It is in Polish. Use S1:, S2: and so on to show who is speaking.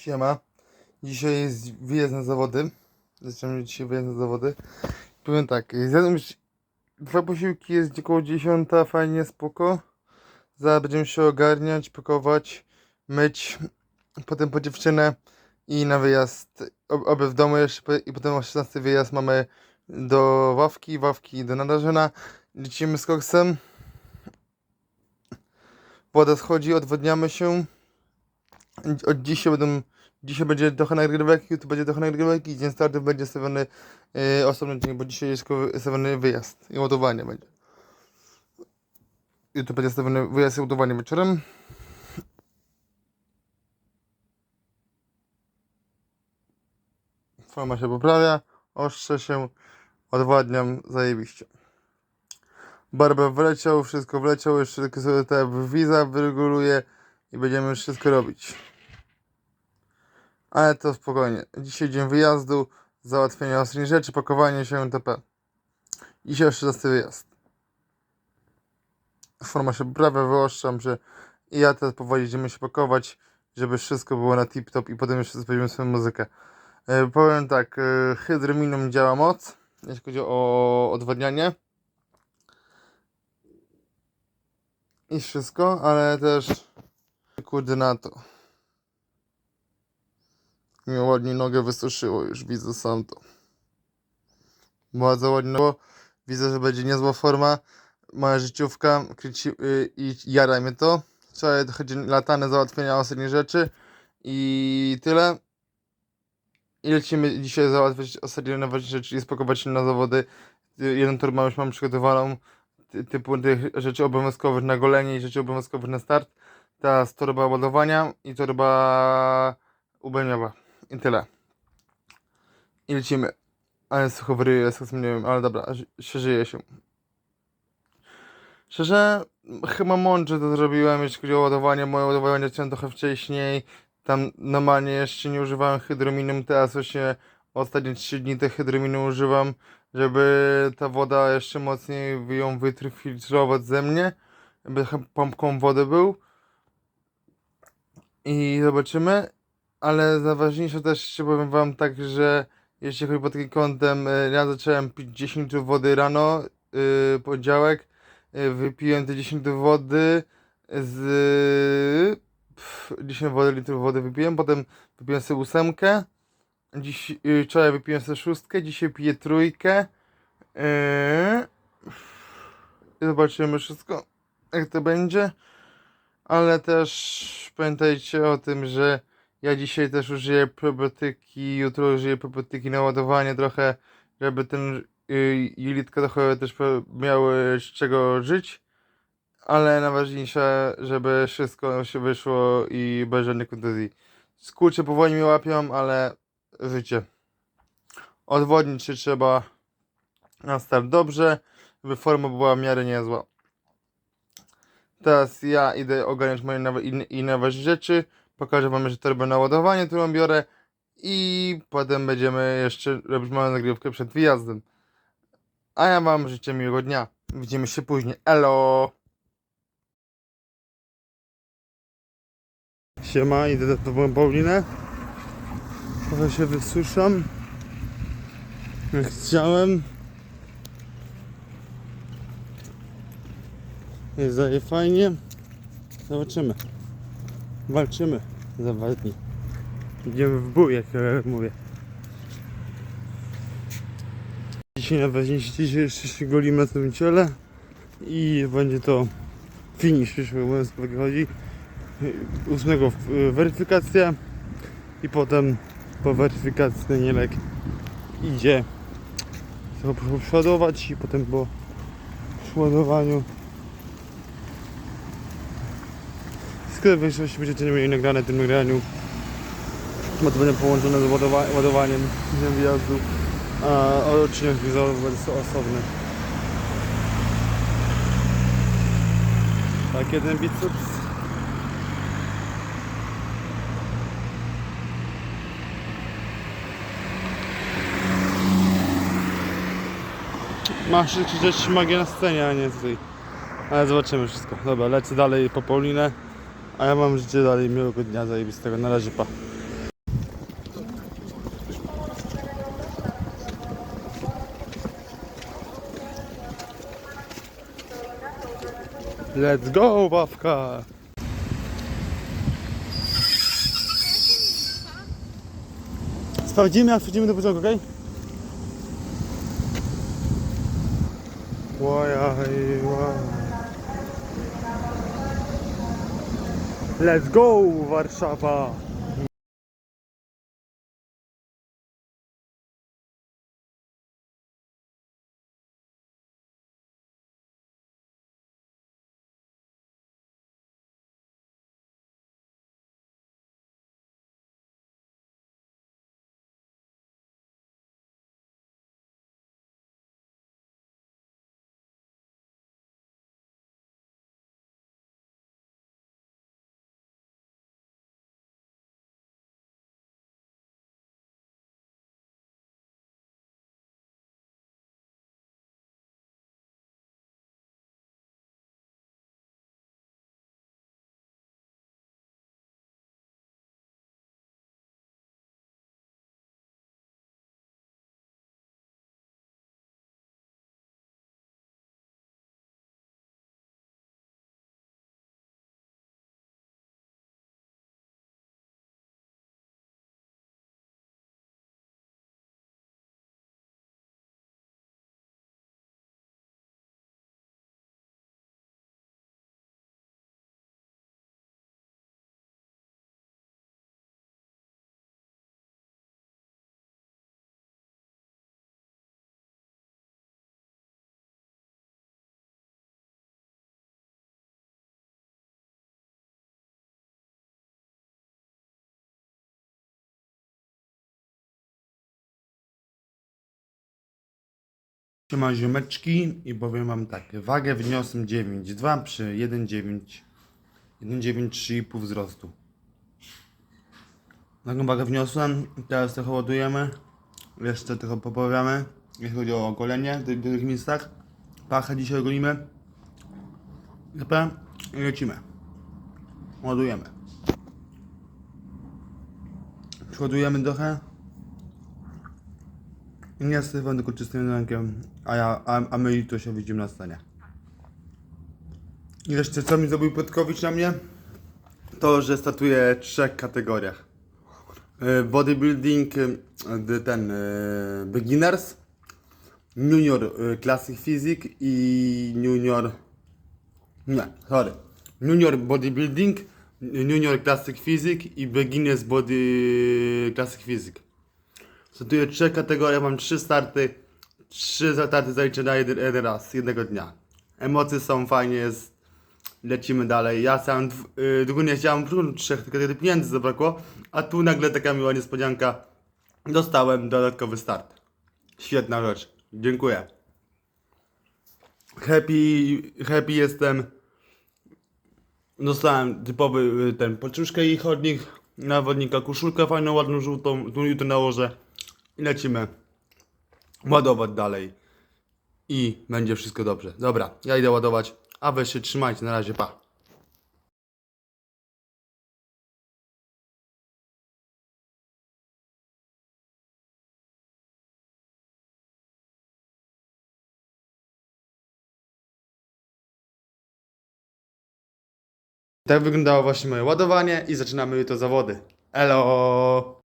S1: Siema. Dzisiaj jest wyjazd na zawody. Zaczynamy dzisiaj wyjazd na zawody. Powiem tak, zjadłem już dwa posiłki, jest około 10, fajnie, spoko. Zaraz będziemy się ogarniać, pakować, myć. Potem po dziewczynę i na wyjazd. ob- Oby w domu jeszcze i potem o 16 wyjazd mamy do Wawki, Wawki do Nadarzyna. Lecimy z koksem. Woda schodzi, odwodniamy się. Od dzisiaj będą, dzisiaj będzie trochę nagrywek, jutro będzie trochę nagrywek i dzień startu będzie stawiony yy, osobny dzień, bo dzisiaj jest stawiony wyjazd i ładowanie będzie. Jutro będzie stawiony wyjazd i ładowanie wieczorem. Forma się poprawia, ostrze się, odwadniam, zajebiście. Barber wleciał, wszystko wleciał, jeszcze tylko sobie te wiza wyreguluję i będziemy wszystko robić. Ale to spokojnie. Dzisiaj dzień wyjazdu, załatwienia ostatnich rzeczy, pakowanie się itp. Dzisiaj już 13 wyjazd. Forma się poprawia, wyoszczam, że ja teraz powoli idziemy się pakować, żeby wszystko było na tip-top i potem jeszcze sprawdzimy swoją muzykę. E, powiem tak, e, hydrominą działa moc, jeśli chodzi o odwadnianie. I wszystko, ale też kurde na to. Mi ładnie nogę wysuszyło już, widzę sam to. Bardzo ładnie, no, widzę, że będzie niezła forma, moja życiówka kryci, yy, i jara mnie to. Wczoraj chodzi latane załatwienia ostatnich rzeczy i tyle. I lecimy dzisiaj załatwiać ostatnie najważniejsze rzeczy i spakować się na zawody. Jeden tor mam już mam przygotowaną, ty- typu tych rzeczy obowiązkowych na golenie i rzeczy obowiązkowych na start. Teraz torba ładowania i torba ubelniowa. I tyle. I lecimy. Ale sucho wyryje, jest, nie wiem, ale dobra, się żyje się. Szczerze, chyba mądrze to zrobiłem, jeśli chodzi o ładowanie. Moje ładowanie zacząłem trochę wcześniej. Tam normalnie jeszcze nie używałem hydrominum, teraz właśnie ostatnie 3 dni te hydrominy używam, żeby ta woda jeszcze mocniej ją wyfiltrować ze mnie. By chem- pompką wody był. I zobaczymy. Ale najważniejsze też powiem wam tak, że jeśli chodzi pod takim kątem, y, ja zacząłem pić 10 litrów wody rano, yy, poniedziałek, y, wypiłem te 10 litrów wody z... Pff, 10 wody, litrów wody wypiłem, potem wypiłem sobie ósemkę, dziś, yy, wczoraj wypiłem sobie szóstkę, dzisiaj piję trójkę, yy, zobaczymy wszystko, jak to będzie, ale też pamiętajcie o tym, że ja dzisiaj też użyję probiotyki, jutro użyję probiotyki na ładowanie trochę, żeby ten y, jelitka trochę też miały z czego żyć. Ale najważniejsze, żeby wszystko się wyszło i bez żadnych kontuzji. Skurcze powoli mnie łapią, ale życie. Odwodnić się trzeba na start dobrze, żeby forma była w miarę niezła. Teraz ja idę ogarniać moje nowe, inne ważne rzeczy. Pokażę wam jeszcze torbę na ładowanie, którą biorę. I potem będziemy jeszcze robić małą nagrywkę przed wyjazdem. A ja wam życzę miłego dnia. Widzimy się później. Elo! Siema, idę do tobą Paulinę. Trochę się wysuszam. Jak chciałem. Jest daje fajnie. Zobaczymy. Walczymy za dwa dni. Idziemy w bój, jak ja mówię. Dzisiaj najważniejsze, dzisiaj jeszcze się golimy na tym ciele i będzie to finish przyszły obowiązkowo chodzi. Ósmego w- weryfikacja i potem po weryfikacji ten jelek idzie sobie przeładować i potem po przeładowaniu Skoro w większości będziecie mieli nagrane w tym nagraniu, bo to będzie połączone z ładowa- ładowaniem dniem wyjazdu, a odcinek wizowy będzie osobny. Tak, jeden biceps. Masz rzeczy magię na scenie, a nie tutaj. Ale zobaczymy wszystko. Dobra, lecę dalej po Paulinę. A ja mam życie dalej miłego dnia zajebistego. Na razie pa. Let's go, babka!
S2: Sprawdzimy, jak wchodzimy do pociągu, okej? Okay?
S1: Łajaj, łajaj.
S2: Let's go, Warszawa!
S1: Siema ziomeczki i powiem wam tak, wagę wniosłem 9,2 przy 1,9 1,9 wzrostu. Taką wagę wniosłem, teraz trochę ładujemy, jeszcze trochę poprawiamy, jeśli chodzi o ogolenie w tych, miejscach. Pachę dzisiaj ogolimy. Dobra, i lecimy. Ładujemy. Ładujemy trochę. Nie stywam tylko czystym rękiem, a, ja, a, a my jutro się widzimy na scenie. I jeszcze co mi zrobił Piotrkowicz na mnie? To, że statuje w trzech kategoriach. E, Bodybuilding, e, ten e, Beginners, Junior Classic Physique i Junior... Nie, sorry. Junior Bodybuilding, Junior Classic Physique i Beginners Body Classic Physique. Startuję trzy kategorie, mam trzy starty. Trzy starty zaliczę na jeden, jeden raz, jednego dnia. Emocje są fajnie, jest. Lecimy dalej. Ja sam yy, długo nie chciałem próbować trzech, wtedy pieniędzy zabrakło. A tu nagle taka miła niespodzianka. Dostałem dodatkowy start. Świetna rzecz. Dziękuję. Happy, happy jestem. Dostałem typowy y, ten poczuszkę i chodnik, nawodnika, koszulkę fajną, ładną, żółtą, tu jutro nałożę i lecimy ładować dalej i będzie wszystko dobrze. Dobra, ja idę ładować, a wy się trzymajcie, na razie, pa. Tak wyglądało właśnie moje ładowanie i zaczynamy jutro zawody. Elo!